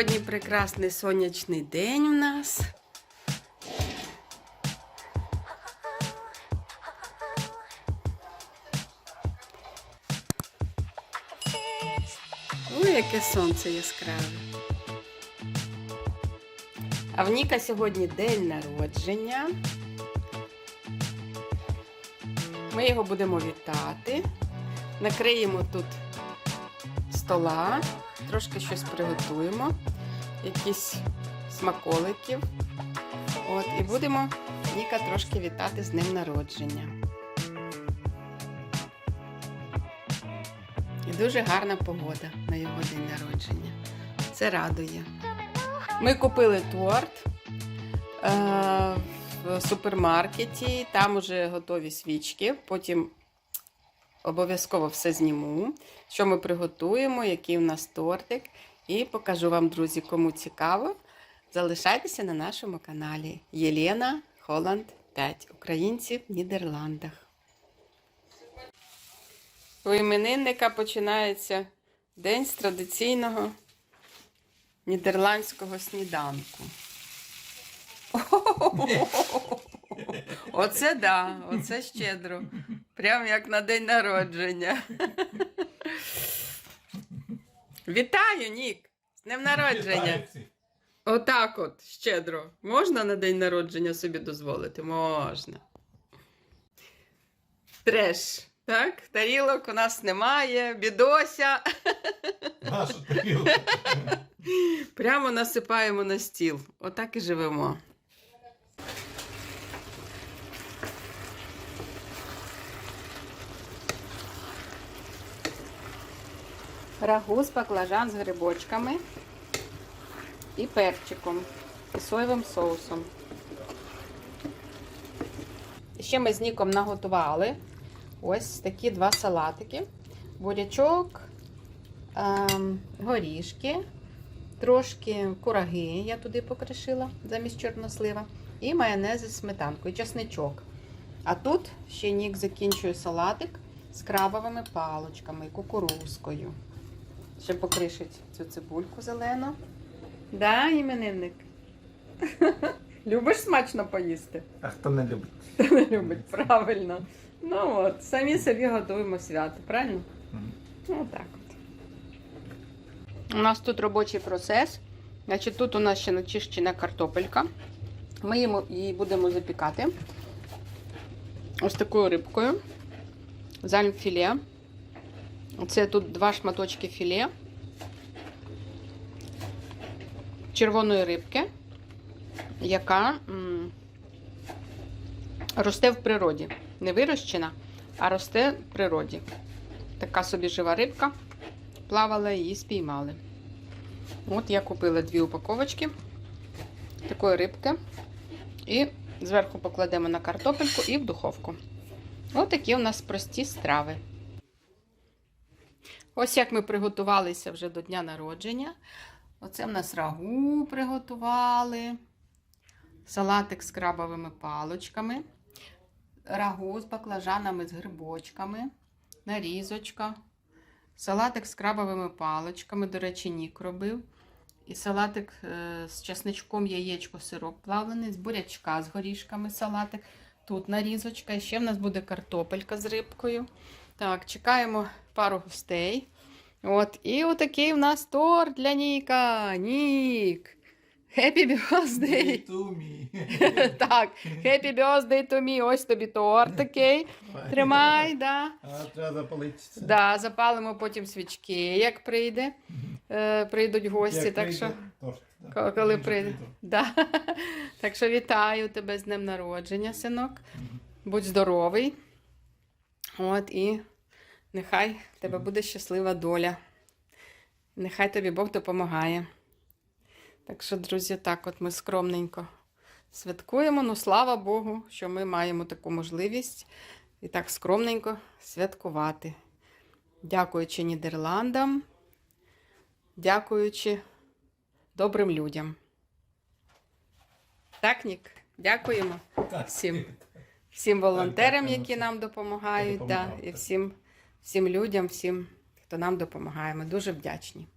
Сьогодні прекрасний сонячний день у нас. Ой, яке сонце яскраве. А в Ніка сьогодні день народження. Ми його будемо вітати. Накриємо тут стола, трошки щось приготуємо, якісь смаколиків. От, і будемо Ніка трошки вітати з ним народження. І дуже гарна погода на його день народження. Це радує. Ми купили торт е, в супермаркеті, там уже готові свічки. Потім обов'язково все зніму, що ми приготуємо, який у нас тортик. І покажу вам, друзі, кому цікаво. Залишайтеся на нашому каналі Єлена Холланд 5. Українці в Нідерландах. У іменинника починається день з традиційного нідерландського сніданку. Оце да, оце щедро. Прям як на день народження. Вітаю, Нік! З днем народження! Отак от, щедро. Можна на день народження собі дозволити? Можна. Треш. Так, тарілок у нас немає, бідося. Нашу тарілку. Прямо насипаємо на стіл. Отак і живемо. Рагу з баклажан з грибочками і перчиком, і соєвим соусом. Ще ми з Ніком наготували ось такі два салатики. Бурячок, ем, горішки, трошки кураги я туди покришила замість чорнослива, і майонез із сметанкою, чесничок. А тут ще Нік закінчує салатик з крабовими палочками і кукурузкою. Ще покришить цю цибульку зелену. Да, іменинник? Любиш смачно поїсти? А хто не любить? Хто не любить, правильно. Ну от, самі собі готуємо свято, правильно? Мгм. Ну, так от. У нас тут робочий процес. Значить, тут у нас ще начищена картопелька. Ми її будемо запікати ось такою рибкою. Зальмфіле. Це тут два шматочки філе. Червоної рибки, яка росте в природі. Не вирощена, а росте в природі. Така собі жива рибка. Плавала, її спіймали. От я купила дві упаковочки такої рибки. І зверху покладемо на картопельку і в духовку. Ось такі у нас прості страви. Ось як ми приготувалися вже до дня народження. Оце в нас рагу приготували. Салатик з крабовими палочками. Рагу з баклажанами з грибочками. Нарізочка. Салатик з крабовими палочками, до речі, нік робив. І салатик е, з чесничком, яєчко, сироп плавлений, з бурячка з горішками салатик. Тут нарізочка. І ще в нас буде картопелька з рибкою. Так, чекаємо пару гостей. От, і отакий в нас торт для Ніка. Нік. Happy birthday! Тумі. Так, happy birthday to me. Ось тобі торт такий. Тримай, да. А треба запалити. Да, запалимо потім свічки, як прийде. Е, прийдуть гості. Як так прийде що, торт, да. коли прийде. Да. Так що вітаю тебе з днем народження, синок. Будь здоровий. От і нехай в тебе буде щаслива доля. Нехай тобі Бог допомагає. Так що, друзі, так от ми скромненько святкуємо. Ну, слава Богу, що ми маємо таку можливість і так скромненько святкувати. Дякуючи Нідерландам, дякуючи добрим людям. Так, Нік? Дякуємо всім. Всім волонтерам, які нам допомагають, да, і всім, всім людям, всім, хто нам допомагає. Ми дуже вдячні.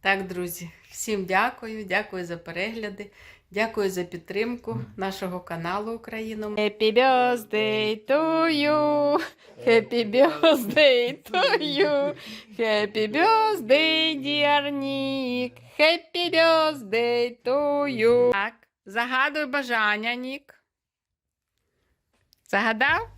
Так, друзі, всім дякую, дякую за перегляди, дякую за підтримку нашого каналу Україну. Happy birthday to you! Happy birthday to you! Happy birthday, dear Нік! Happy birthday to you! Так, загадуй бажання, Нік. Загадав?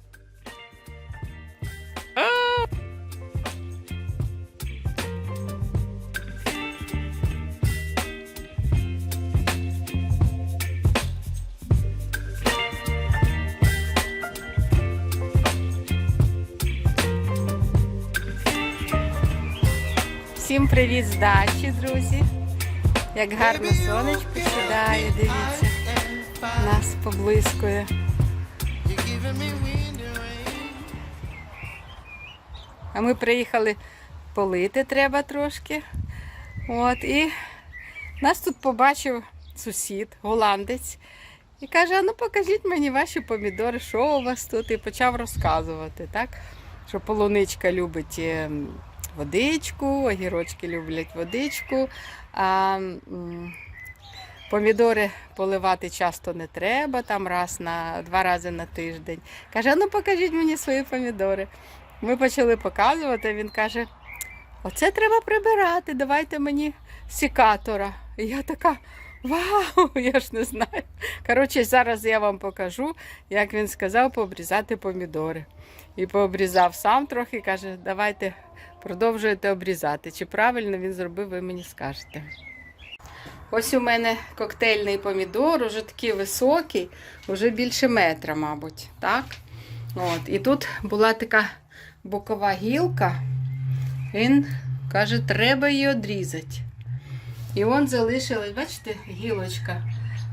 Всім привіт з дачі, друзі. Як гарно сонечко сідає, дивіться, нас поблискує. А ми приїхали полити треба трошки. От, і нас тут побачив сусід, голландець, і каже: ну покажіть мені ваші помідори, що у вас тут? І почав розказувати, так? Що полуничка любить ем, водичку, огірочки люблять водичку. А помідори поливати часто не треба, там раз на два рази на тиждень. Каже, ну покажіть мені свої помідори. Ми почали показувати, він каже: оце треба прибирати, давайте мені сікатора. І я така. Вау, я ж не знаю. Коротше, зараз я вам покажу, як він сказав пообрізати помідори. І пообрізав сам трохи, каже, давайте продовжуєте обрізати. Чи правильно він зробив, ви мені скажете. Ось у мене коктейльний помідор, уже такий високий, вже більше метра, мабуть. Так? От. І тут була така бокова гілка. Він каже, треба її одрізати. І он залишилась, бачите, гілочка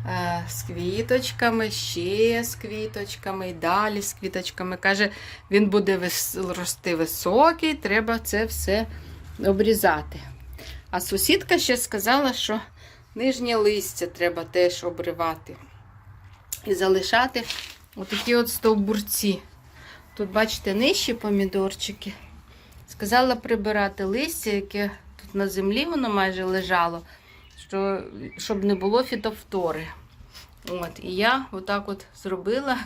е, з квіточками, ще з квіточками, і далі з квіточками. Каже, він буде рости високий, треба це все обрізати. А сусідка ще сказала, що нижнє листя треба теж обривати. І залишати отакі от стовбурці. Тут, бачите, нижчі помідорчики. Сказала прибирати листя, яке на землі воно майже лежало, що, щоб не було фітофтори. От, і я отак от зробила.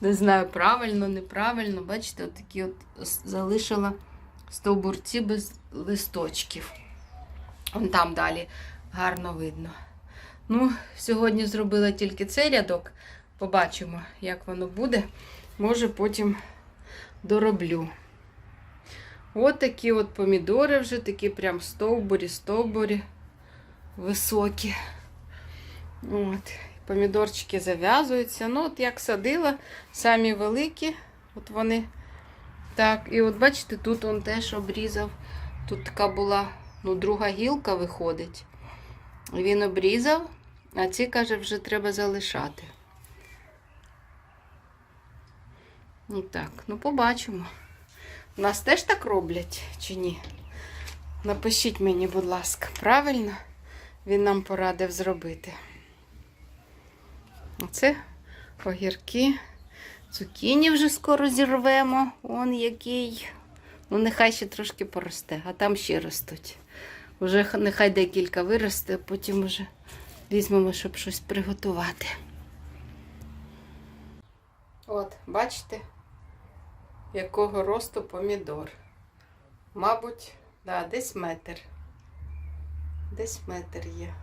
Не знаю, правильно, неправильно. Бачите, от от залишила стовбурці без листочків. Вон там далі гарно видно. Ну, сьогодні зробила тільки цей рядок. Побачимо, як воно буде. Може, потім дороблю. От такі от помідори вже такі прям стовбурі, стовбурі високі. От. Помідорчики зав'язуються. Ну, от як садила, самі великі, от вони. Так, і от бачите, тут он теж обрізав. Тут така була, ну, друга гілка виходить. Він обрізав, а ці, каже, вже треба залишати. Ну так, ну побачимо. Нас теж так роблять чи ні? Напишіть мені, будь ласка, правильно він нам порадив зробити. Оце огірки. Цукіні вже скоро зірвемо. Он який. Ну, нехай ще трошки поросте, а там ще ростуть. Уже нехай декілька виросте, а потім вже візьмемо, щоб щось приготувати. От, бачите, якого росту помідор. Мабуть, да, десь метр. Десь метр є.